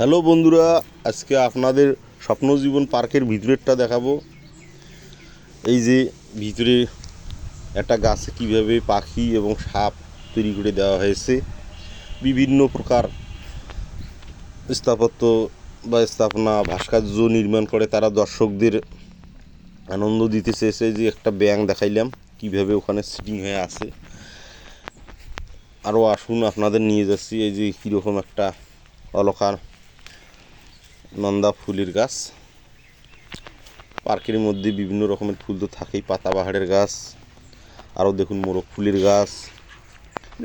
Hello বন্ধুরা, আজকে আপনাদের স্বপ্নজীবন পার্কের ভিতরেরটা দেখাবো। এই যে ভিতরে একটা গাছে কীভাবে পাখি এবং সাপ তৈরি করে দেওয়া হয়েছে। বিভিন্ন প্রকার স্থাপত্য বা স্থাপনা, ভাস্কর্য নির্মাণ করে তারা দর্শকদের আনন্দ দিতে চেয়েছে যে একটা ব্যাং দেখাইলাম, কীভাবে ওখানে সিটিং হয়ে আছে। আরও আসুন, আপনাদের নিয়ে যাচ্ছি, এই যে কীরকম একটা অলকার নন্দা ফুলের গাছ। পার্কের মধ্যে বিভিন্ন রকমের ফুল তো থাকেই, পাতাবাহারের গাছ, আরও দেখুন মোরগ ফুলের গাছ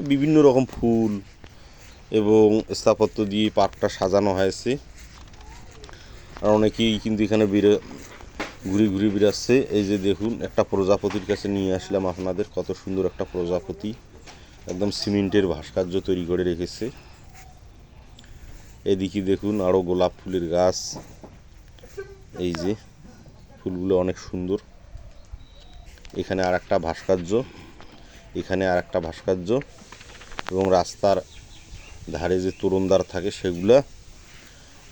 বিভিন্ন রকম ফুল এবং স্থাপত্য দিয়ে পার্কটা সাজানো হয়েছে। আর অনেকেই কিন্তু এখানে বেরো, ঘুরে ঘুরে বেড়াচ্ছে এই যে দেখুন, একটা প্রজাপতির কাছে নিয়ে আসলাম আপনাদের, কত সুন্দর একটা প্রজাপতি। একদম সিমেন্টের ভাস্কর্য তৈরি করে রেখেছে। এদিকে দেখুন আরও গোলাপ ফুলের গাছ। এই যে, ফুলগুলো অনেক সুন্দর। এখানে আর একটা ভাস্কর্য, এখানে আর একটা ভাস্কর্য এবং রাস্তার ধারে যে তরুণদার থাকে সেগুলা।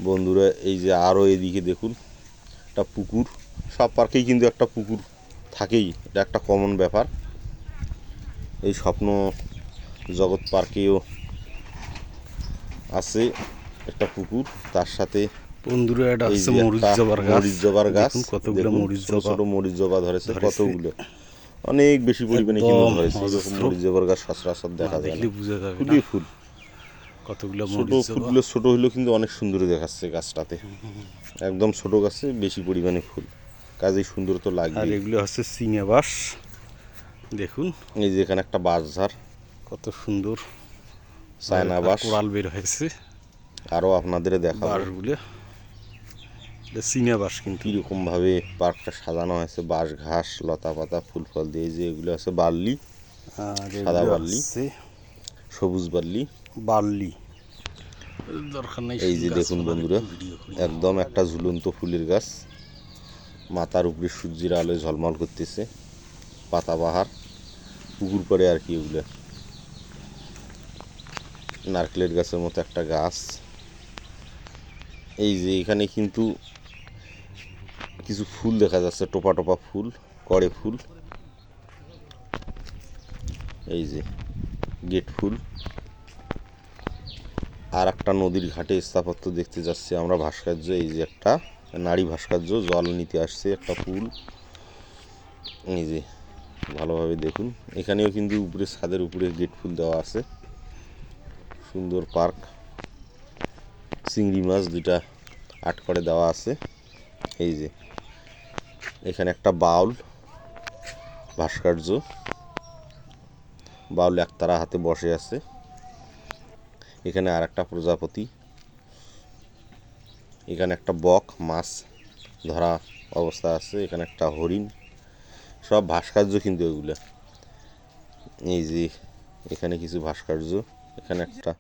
বন্ধুরা, এই যে আরও এদিকে দেখুন, একটা পুকুর। সব পার্কেই কিন্তু একটা পুকুর থাকেই, এটা একটা কমন ব্যাপার। এই স্বপ্ন জগৎ পার্কেও আছে। একটা পুকুর তার সাথে বন্ধুরা এটা হচ্ছে মরিচ জবার গাছ। মরিচ জবার গাছ। কতগুলো মরিচ ছোট জবা ছোট মরিচ জবা ধরেছে। কতগুলো? অনেক বেশি পরিমাণে ধরেছে। মরিচ জবার গাছ সচরাচর দেখা যায় বোঝা যাবে খুবই ফুল। কতগুলো ছোট ফুলগুলো হলেও কিন্তু অনেক সুন্দর দেখাচ্ছে গাছটাতে। একদম ছোট গাছে বেশি পরিমাণে ফুল। কাজেই সুন্দর তো আর লাগবে এগুলো হচ্ছে সিনেবাস দেখুন। এই যে এখানে একটা বাঁশঝাড়। কত সুন্দর। চায়না বাঁশ। বের হয়েছে। আরও আপনাদের দেখা বাঁশগুলো। এটা সিনেবাস কিন্তু। কীরকম ভাবে পার্কটা সাজানো হয়েছে বাঁশ ঘাস লতা পাতা ফুল ফল দিয়ে যে এগুলো আছে বার্লি আর সাদা বার্লি। সবুজ বার্লি। বার্লি। দরকার নাই এই যে দেখুন বন্ধুরা। একদম একটা ঝুলন্ত ফুলের গাছ। মাথার উপরে সূর্যের আলোয় ঝলমল করতেছে। পাতাবাহার পুকুর পরে আর কি এগুলো। নারকেলের গাছের মতো একটা গাছ। এই যে এখানে কিন্তু কিছু ফুল দেখা যাচ্ছে, টোপা টোপা ফুল, করে ফুল। এই যে গেট ফুল। আর একটা নদীর ঘাটে স্থাপত্য দেখতে যাচ্ছি আমরা, ভাস্কর্য। এই যে একটা নারী ভাস্কর্য, জল নিতে আসছে একটা পুল এই যে ভালোভাবে দেখুন। এখানেও কিন্তু উপরে ছাদের উপরে গেট ফুল দেওয়া আছে। সুন্দর পার্ক। চিংড়ি মাছ দুইটা আট করে দেওয়া আছে। এই যে, এখানে একটা বাউল, ভাস্কর্য। বাউল একতারা হাতে বসে আছে। এখানে আর একটা প্রজাপতি। এখানে একটা বক, মাছ ধরা অবস্থা আছে। এখানে একটা হরিণ। সব ভাস্কর্য কিন্তু এগুলো। এই যে, এখানে কিছু ভাস্কর্য। এখানে একটা